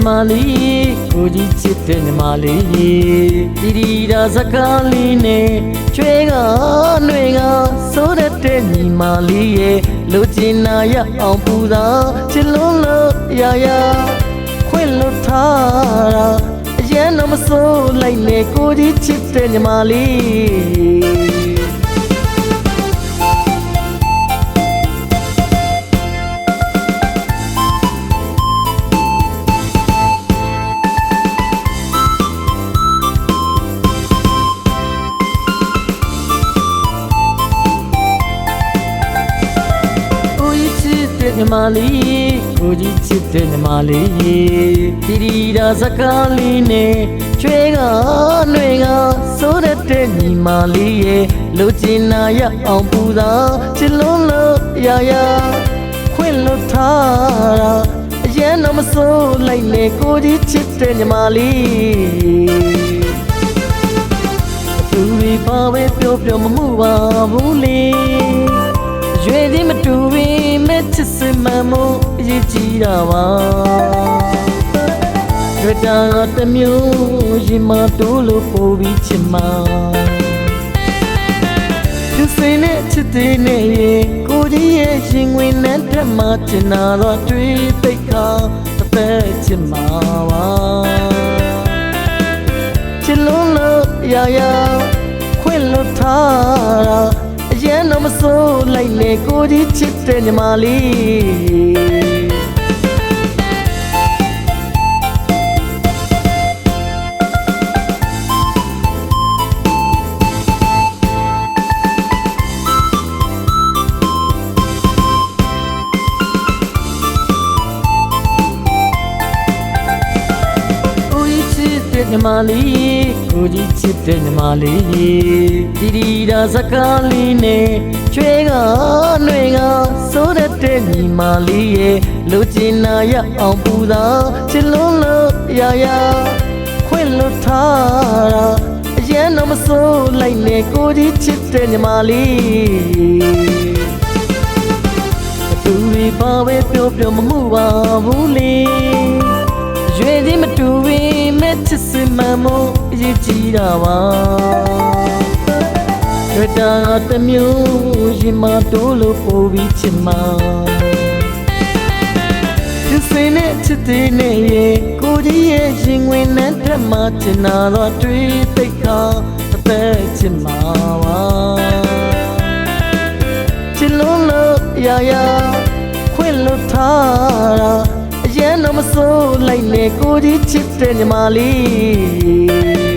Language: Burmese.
ညီမလေးကိုကြီးချစ်တဲ့ညီမလေးတီတီတာစကားလေးနဲ့ချွေကနှွေကဆိုရတဲ့ညီမလေးရဲ့လူကျင်နာရအောင်ပူတာချစ်လုံးလို့ရရခွင့်လွတ်ထားတာအရင်တော့မစိုးလိုက်နဲ့ကိုကြီးချစ်တဲ့ညီမလေး ချစ်တဲ့ညီမလေးကိုကြီးချစ်တဲ့ညီမလေးတီတီတာစကားလေးနဲ့ချွေကနှွေကဆိုရတဲ့ညီမလေးရဲ့လူကျင်နာရအောင်ပူတာချစ်လုံးလို့ရရခွင့်လွတ်ထားတာအရင်တော့မစိုးလိုက်နဲ့ကိုကြီးချစ်တဲ့ညီမလေးသူတွေပါပဲပြောပြောမမှုပါဘူးလေ ကြီးတာပါရတာတမျိုးရင်မတိုးလို့ပို့ပြီးချစ်မှာသူစင်းနဲ့ချစ်တဲ့နဲ့ရေကိုကြီးရဲ့ရှင်ဝင်နဲ့တက်မှချင်တာတော့တွေ့သိခါအသက်ချစ်မှာပါချစ်လုံးလို့ရရခွင့်လွတ်ထားတာအရင်တော့မစိုးလိုက်လေကိုကြီးချစ်တဲ့ညီမလေး စ်တဲ့ညီမလေးကိုကြီးချစ်တဲ့ညီမလေးတီတီတာစကားလေးနဲ့ချွေကနှွေကဆိုရတဲ့ညီမလေးရဲ့လူကျင်နာရအောင်ပူတာချစ်လုံးလို့ရရခွင့်လွတ်ထားတာအရင်တော့မစိုးလိုက်နဲ့ကိုကြီးချစ်တဲ့ညီမလေးသူတွေပါပဲပြောပြောမမှုပါ ချစ်စမမို့အရေးကြီးတာပါရတာတမျိုးရင်မတိုးလို့ပို့ပြီးချစ်မှာသူစင်းနဲ့ချစ်တဲ့နဲ့ရေကိုကြီးရဲ့ရင်ဝင်နဲ့တက်မှချင်တာတော့တွေ့သိခါအသက်ချစ်မှာပါချစ်လုံးလို့ရရခွင့်လွတ်ထားတာ မ်းတော့မစိုးလိုက်နဲ့ကိုကြီးချစ်တဲ့ညီမလေး